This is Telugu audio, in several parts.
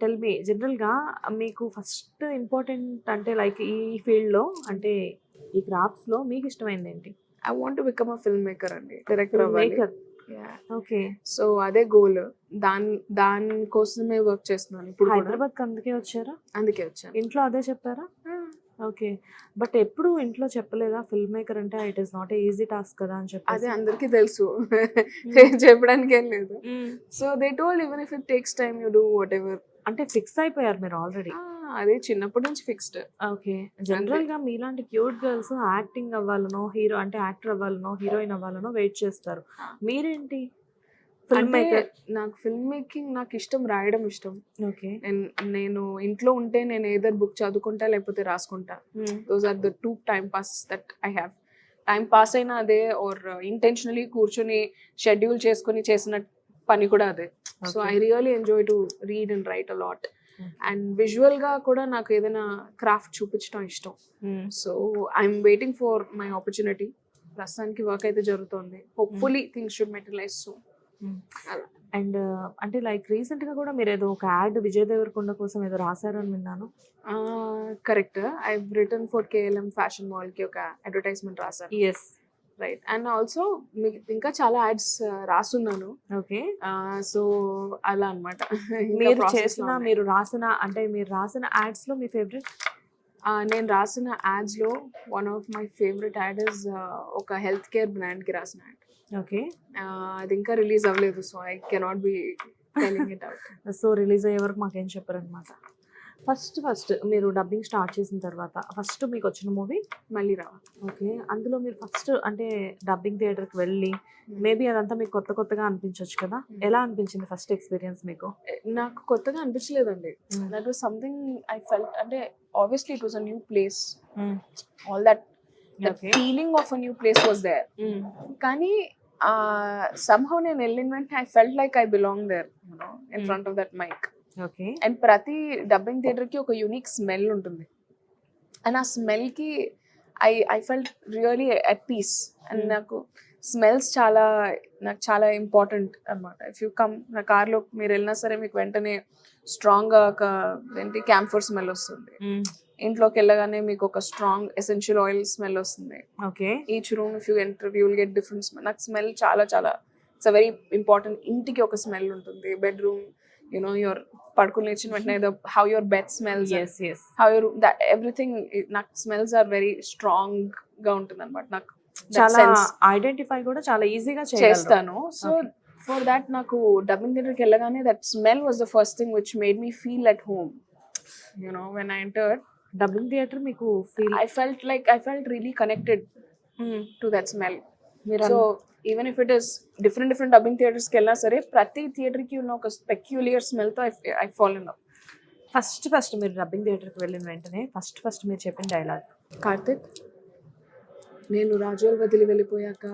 టెల్ మీ జనరల్‌గా మీకు ఫస్ట్ ఇంపార్టెంట్ అంటే లైక్ ఈ ఫీల్డ్‌లో అంటే ఈ క్రాఫ్ట్స్‌లో మీకు ఇష్టమైనదేంటి? I want to become a film maker అండి. డైరెక్టర్. మేకర్. ఓకే. సో అదే గోల్. దాన్ దాని కోసమే వర్క్ చేస్తున్నాను ఇప్పుడు కూడా. హైదరాబాద్‌కి అందుకే వచ్చారా? అందుకే వచ్చాను. ఇంట్లో అదే చెప్పారా? ఓకే. బట్ ఎప్పుడు ఇంట్లో చెప్పలేదా? ఫిల్మ్ మేకర్ అంటే it is not easy task కదా! అని అదే చెప్పేసి. అందరికీ తెలుసు. చెప్పడానికి ఏం లేదు. So they told even if it takes time you do whatever. అంటే ఫిక్స్ అయిపోయారు మీరు ఆల్రెడీ. అదే చిన్నప్పటి నుంచి ఫిక్స్డ్. ఓకే. జనరల్‌గా మీలాంటి క్యూట్ గర్ల్స్ యాక్టింగ్ అవ్వాలనో, హీరో అంటే యాక్టర్ అవ్వాలనో, హీరోయిన్ అవ్వాలనో వెయిట్ చేస్తారు. మీరేంటి? అంటే. నాకు ఫిల్మ్ మేకింగ్ నాకు ఇష్టం రాయడం ఇష్టం. ఓకే. నేను ఇంట్లో ఉంటే నేను ఏదర్ బుక్ చదువుకుంటా లేకపోతే రాసుకుంటా. Those are the two time pass that I have. Time pass అయినా అదే ఆర్ ఇంటెన్షనల్లీ కూర్చొని షెడ్యూల్ చేసుకొని చేసిన పని కూడా అదే. So. I really enjoy to read and write a lot. And విజువల్‌గా కూడా నాకు ఏదైనా క్రాఫ్ట్ చూపించడం ఇష్టం. So I'm waiting for my opportunity. ప్రస్తుతానికి వర్క్ అయితే జరుగుతోంది. Hopefully things should materialise soon. And అంటే లైక్ రీసెంట్‌గా కూడా మీరేదో ఒక యాడ్ విజయ్ దేవరకొండ కోసం ఏదో రాసారని విన్నాను. ఆ! Correct. I written for KLM fashion మాల్‌కి ఒక అడ్వర్టైజ్‌మెంట్ రాసాను. యెస్. రైట్. అండ్ ఆల్సో ఇంకా చాలా యాడ్స్ రాసున్నాను. ఓకే. సో అలా అన్నమాట. ఇంకా మీరు చేసిన. మీరు రాసిన అంటే మీరు రాసిన యాడ్స్‌లో మీ ఫేవరెట్? నేను రాసిన యాడ్స్‌లో one of my favourite ad is ఒక హెల్త్ కేర్ బ్రాండ్‌కి రాసిన యాడ్. ఓకే. అది ఇంకా రిలీజ్ అవ్వలేదు. So I cannot be telling it out. So release అయ్యే వరకు మాకేం చెప్పరనమాట. ఫస్ట్ ఫస్ట్ మీరు డబ్బింగ్ స్టార్ట్ చేసిన తర్వాత ఫస్ట్ మీకొచ్చిన మూవీ? మళ్ళీ రావా. ఓకే. అందులో మీరు ఫస్ట్ అంటే డబ్బింగ్ థియేటర్‌కి వెళ్ళి మేబీ అదంతా మీకు కొత్త కొత్తగా అనిపించొచ్చు కదా! హ్మ్. ఎలా అనిపించింది ఫస్ట్ ఎక్స్‌పీరియన్స్ మీకు? నాకు కొత్తగా అనిపించలేదండి. వాస్ సంథింగ్ ఐ ఫెల్ట్ అంటే it was a new place. Hmm. All that that okay. Feeling of a new place was there. Hmm. కానీ సమ్‌హౌ నేను వెళ్ళిన వెంటనే I felt like I belong there you know in. Front of that mic. Okay. And ప్రతి డబ్బింగ్ థియేటర్‌కి ఒక యూనిక్ స్మెల్ ఉంటుంది. అండ్ ఆ స్మెల్‌కి I I felt really at peace. And. నాకు స్మెల్స్ చాలా నాకు చాలా ఇంపార్టెంట్ అన్నమాట. ఇఫ్ యూ కమ్ నా కార్‌లో మీరు వెళ్ళినా సరే మీకు వెంటనే స్ట్రాంగ్‌గా ఒక ఏంటి క్యాంఫర్ స్మెల్ వస్తుంది. ఇంట్లోకి వెళ్ళగానే మీకు ఒక స్ట్రాంగ్ ఎసెన్షియల్ ఆయిల్ స్మెల్ వస్తుంది. Okay. Each room if you enter you will get different smell. నాకు స్మెల్ చాలా చాలా ఇట్స్ అ వెరీ ఇంపార్టెంట్. ఇంటికి ఒక స్మెల్ ఉంటుంది. బెడ్‌రూమ్ యూ నో యువర్ పడుకొని లేచిన వెంటనే the how your bed smells. How your everything నాకు స్మెల్స్ ఆర్ వెరీ స్ట్రాంగ్‌గా ఉంటుందన్నమాట. నాకు దట్ చాలా ఐడెంటిఫై కూడా చాలా ఈజీగా. చేస్తాను. సో. ఫర్ దట్ నాకు డబ్బింగ్ థియేటర్‌కి వెళ్ళగానే that smell was the first thing which made me feel at home. You know when I entered dubbing theatre మీకు feel I felt like I felt really connected. To that smell. మీరు so even if it is different different dubbing థియేటర్స్‌కి వెళ్ళినా సరే ప్రతి థియేటర్‌కి ఉన్న ఒక peculiar స్మెల్‌తో I I fall in love. First first మీరు డబ్బింగ్ థియేటర్‌కి వెళ్ళిన వెంటనే ఫస్ట్ ఫస్ట్ మీరు చెప్పిన డైలాగ్? కార్తిక్ నేను రాజోల్ వదిలి వెళ్ళిపోయాక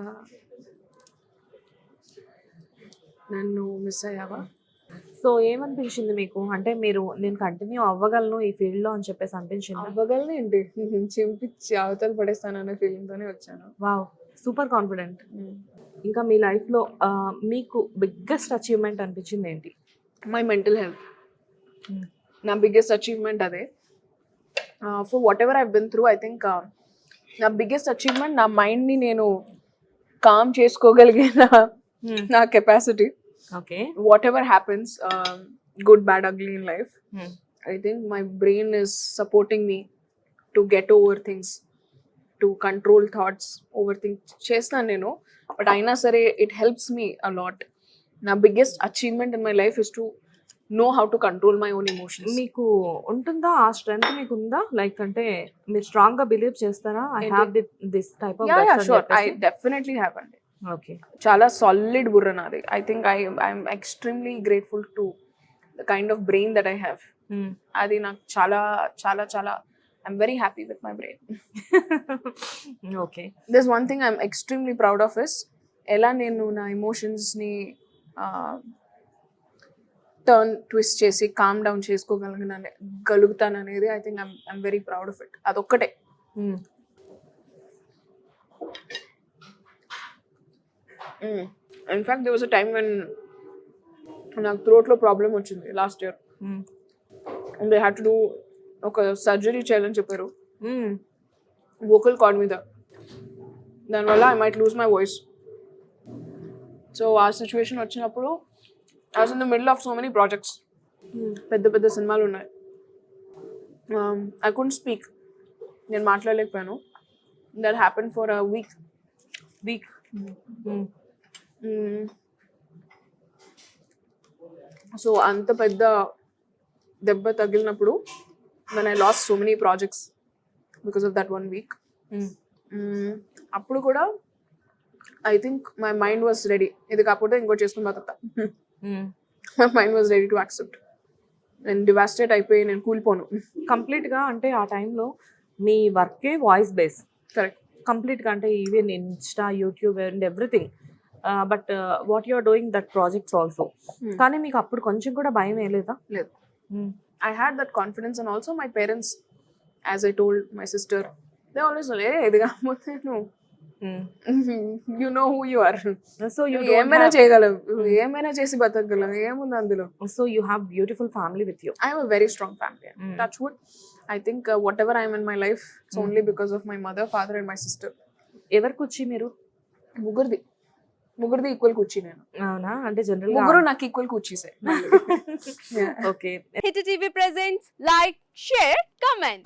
నన్ను మిస్ అయ్యావా? సో ఏమనిపించింది మీకు? అంటే మీరు నేను కంటిన్యూ అవ్వగలను ఈ ఫీల్డ్‌లో అని చెప్పేసి అనిపించిందా? అవ్వగలను ఏంటి చింపిచ్చి అవతల పడేస్తానన్న ఫీలింగ్‌తోనే వచ్చాను. వావ్! Super confident. ఇంకా మీ లైఫ్‌లో ఆహ్, మీకు బిగ్గెస్ట్ అచీవ్‌మెంట్ అనిపించింది ఏంటి? My mental health. నా బిగ్గెస్ట్ అచీవ్‌మెంట్ అదే. For whatever I have been through I think నా బిగ్గెస్ట్ అచీవ్‌మెంట్ నా మైండ్‌ని నేను కామ్ చేసుకోగలిగిన హ్మ్. నా capacity. Okay. Whatever happens ah, good, bad, ugly in life. Hmm. I think my brain is supporting me to get over things, to control thoughts, overthink చేస్తాను నేను బట్ అయినా సరే it helps me a lot నా biggest achievement in my life is to know how to control my own emotions మీకు ఉంటుందా? ఆ స్ట్రెంగ్త్ మీకుందా? లైక్ అంటే మీరు స్ట్రాంగ్‌గా బిలీవ్ చేస్తారా? I? Have this type of yeah yeah sure I? Definitely have అండి ఓకే. చాలా సాలిడ్ బుర్ర నాది I think I I'm extremely grateful to the kind of brain that I have. అది నాకు చాలా చాలా చాలా I'm very happy with my brain okay. This one thing I'm extremely proud of is ఎలా నేను నా ఎమోషన్స్ని టర్న్ ట్విస్ట్ చేసి కామ్ డౌన్ చేసుకోగలిగిన గలుగుతాను అనేది I think I'm very proud of it అదొక్కటే. హ్మ్. In fact they was a time when నాకు థ్రోట్లో ప్రాబ్లం వచ్చింది last year. They had to do ఒక సర్జరీ చేయాలని చెప్పారు. వోకల్ కార్డ్ మీద. దానివల్ల I might lose my voice so ఆ సిచ్యువేషన్ వచ్చినప్పుడు I was in the middle of so many projects. పెద్ద పెద్ద సినిమాలు ఉన్నాయి. ఐ కుడ్ స్పీక్ నేను మాట్లాడలేకపోయాను. That happen for a week week. So అంత పెద్ద దెబ్బ తగిలినప్పుడు then I lost so many projects because of that one week. అప్పుడు కూడా I think my mind was ready ఇది కాకపోతే ఇంకోటి చేసుకుని బతుకుతా. మ్మ్. My mind was ready to accept నేను డివాస్టేట్ అయిపోయి నేను కూలిపోను. కంప్లీట్గా అంటే ఆ టైంలో మీ వర్కే వాయిస్ బేస్ కరెక్ట్ కంప్లీట్గా అంటే even Insta YouTube and everything but what you are doing that projects also. కానీ మీకు అప్పుడు కొంచెం కూడా భయం వేయలేదా లేదు? I had that confidence and also my parents as I told my sister they always a ఇది కాకపోతే నువ్వు you know who you are so you ఏమైనా చేయగలవు? ఏమైనా చేసి బతకగలవు? ఏముంది అందులో? So you have beautiful family with you I have a very strong family. Mm. Touch wood. I think uh, whatever I am in my life, it's Mm. only because of my mother, father, and my sister. ఎవరికి వచ్చి మీరు? ముగ్గురిది. ముగ్గురిది ఈక్వల్ కూర్చి నేను. అవునా? అంటే జనరల్ ముగ్గురు నాకు equal కూర్చీసే. Okay hit TV presents like share comment